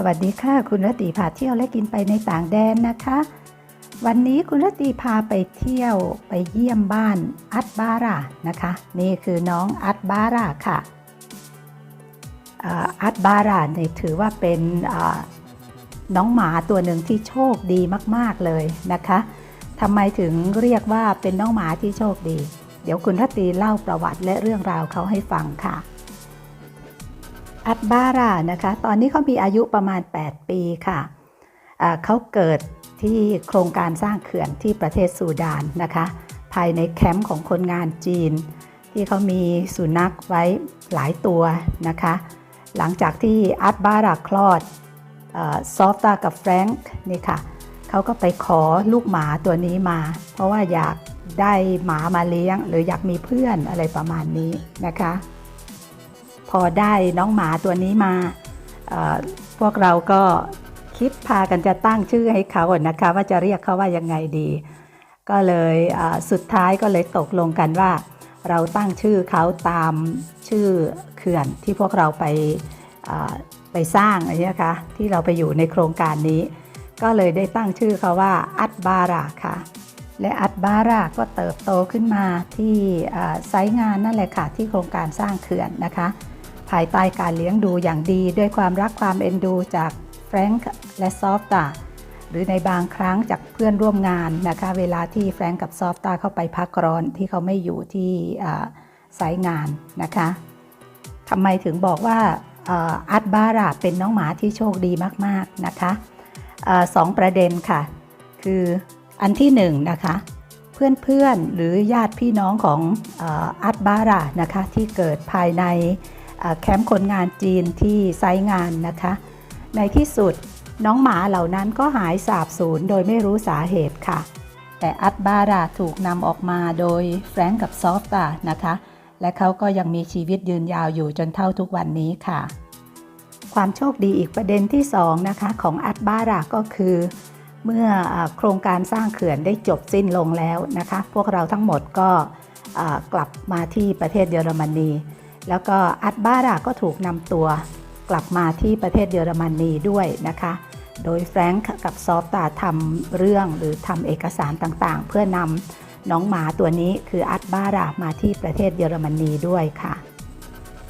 สวัสดีค่ะ คุณรตตีพาเที่ยวและกินไปในต่างแดนนะคะ วันนี้คุณรตตีพาไปเที่ยวไปเยี่ยมบ้านอัตบารานะคะ นี่คือน้องอัตบาราค่ะอัตบาราเนี่ยถือว่าเป็นน้องหมาตัวหนึ่งที่โชคดีมาก ๆเลยนะคะทำไมถึงเรียกว่าเป็นน้องหมาที่โชคดี เดี๋ยวคุณรตตีเล่าประวัติและเรื่องราวเขาให้ฟังค่ะ อัตบารานะคะ ตอนนี้เขามีอายุประมาณ 8 ปีค่ะเขาเกิดที่โครงการสร้างเขื่อนที่ประเทศซูดานนะคะ ภายในแคมป์ของคนงานจีน ที่เขามีสุนัขไว้หลายตัวนะคะ หลังจากที่อัตบาราคลอดซอฟตากับแฟรงค์นี่ค่ะเขาก็ไปขอลูกหมาตัวนี้มา เพราะว่าอยากได้หมามาเลี้ยง หรืออยากมีเพื่อนอะไรประมาณนี้นะคะ พอได้น้องหมาตัวนี้มาพวกเราก็คิดพากันจะตั้งชื่อให้เขาอะนะคะ ว่าจะเรียกเขาว่ายังไงดี ก็เลยสุดท้ายก็เลยตกลงกันว่า เราตั้งชื่อเขาตามชื่อเขื่อนที่พวกเราไปไปสร้างอะไรนะคะที่เราไปอยู่ในโครงการนี้ ก็เลยได้ตั้งชื่อเขาว่าอัตบาราค่ะ และอัตบาราก็เติบโตขึ้นมาที่ไซต์งานนั่นแหละค่ะที่โครงการสร้างเขื่อนนะคะ ภายใต้การเลี้ยงดูอย่างดีด้วยความรักความเอ็นดูจากแฟรงค์และซอฟตาหรือในบางครั้งจากเพื่อนร่วมงานนะคะ เวลาที่แฟรงค์กับซอฟตาเข้าไปพักร้อนที่เขาไม่อยู่ที่อ่าไซงานนะคะทำไมถึงบอกว่าอัตบาราเป็นน้องหมาที่โชคดีมากๆนะคะอาสองประเด็นค่ะ คืออันที่หนึ่งนะคะเพื่อนๆหรือญาติพี่น้องของอัตบารานะคะที่เกิดภายใน แคมป์คนงานจีนที่ไซต์งานนะคะ ในที่สุดน้องหมาเหล่านั้นก็หายสาบสูญโดยไม่รู้สาเหตุค่ะ แต่อัตบาราถูกนำออกมาโดยแฟรงก์กับซอฟตานะคะ และเขาก็ยังมีชีวิตยืนยาวอยู่จนเท่าทุกวันนี้ค่ะ ความโชคดีอีกประเด็นที่ 2 นะคะ ของอัตบาราก็คือ เมื่อโครงการสร้างเขื่อนได้จบสิ้นลงแล้วนะคะ พวกเราทั้งหมดก็กลับมาที่ประเทศเยอรมนี แล้วก็อัตบาราก็ถูกนำตัวกลับมาที่ประเทศเยอรมนีด้วยนะคะ โดยแฟรงค์กับซอฟตาทำเรื่องหรือทำเอกสารต่างๆ เพื่อนำน้องหมาตัวนี้คืออัตบารามาที่ประเทศเยอรมนีด้วยค่ะ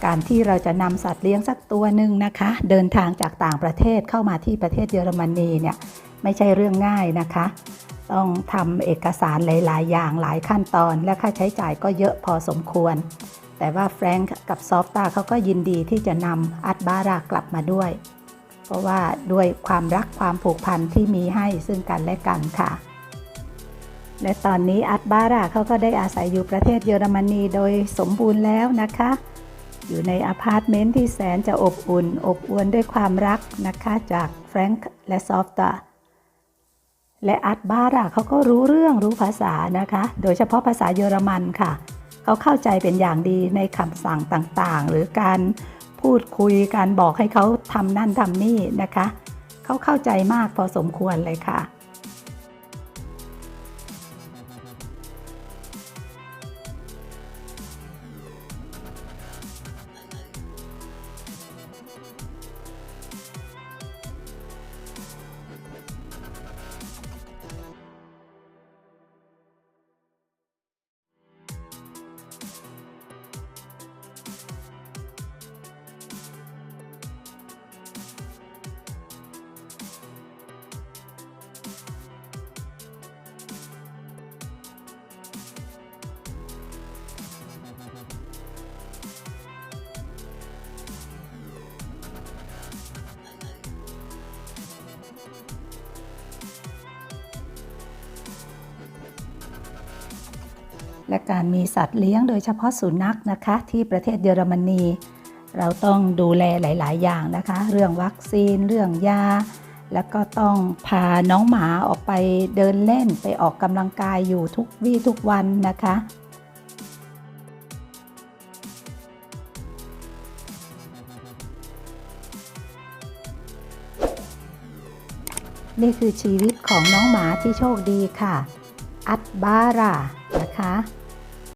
การที่เราจะนำสัตว์เลี้ยงสักตัวหนึ่งนะคะ เดินทางจากต่างประเทศเข้ามาที่ประเทศเยอรมนีเนี่ยไม่ใช่เรื่องง่ายนะคะ ต้องทำเอกสารหลาย ๆ อย่างหลายขั้นตอนและค่าใช้จ่ายก็เยอะพอสมควร แต่ว่าแฟรงก์กับซอฟตาเขาก็ยินดีที่จะนำอัตบารากลับมาด้วย เพราะว่าด้วยความรักความผูกพันที่มีให้ซึ่งกันและกันค่ะ และตอนนี้อัตบาราเขาก็ได้อาศัยอยู่ประเทศเยอรมนีโดยสมบูรณ์แล้วนะคะ อยู่ในอพาร์ตเมนต์ที่แสนจะอบอุ่น อบอวลด้วยความรักนะคะจากแฟรงก์และซอฟตาและอัตบาราเขาก็รู้เรื่องรู้ภาษานะคะ โดยเฉพาะภาษาเยอรมันค่ะ เขาเข้าใจเป็นอย่างดีในคำสั่งต่างๆ หรือการพูดคุยการบอกให้เขาทำนั่นทำนี่นะคะ เขาเข้าใจมากพอสมควรเลยค่ะ และการมีสัตว์เลี้ยงโดยเฉพาะสุนัขนะคะ ที่ประเทศเยอรมนี เราต้องดูแลหลาย ๆ อย่างนะคะ เรื่องวัคซีนเรื่องยาแล้วก็ต้องพาน้องหมาออกไปเดินเล่นไปออกกำลังกายอยู่ทุกวี่ทุกวันนะคะ นี่คือชีวิตของน้องหมาที่โชคดีค่ะ อัตบารานะคะ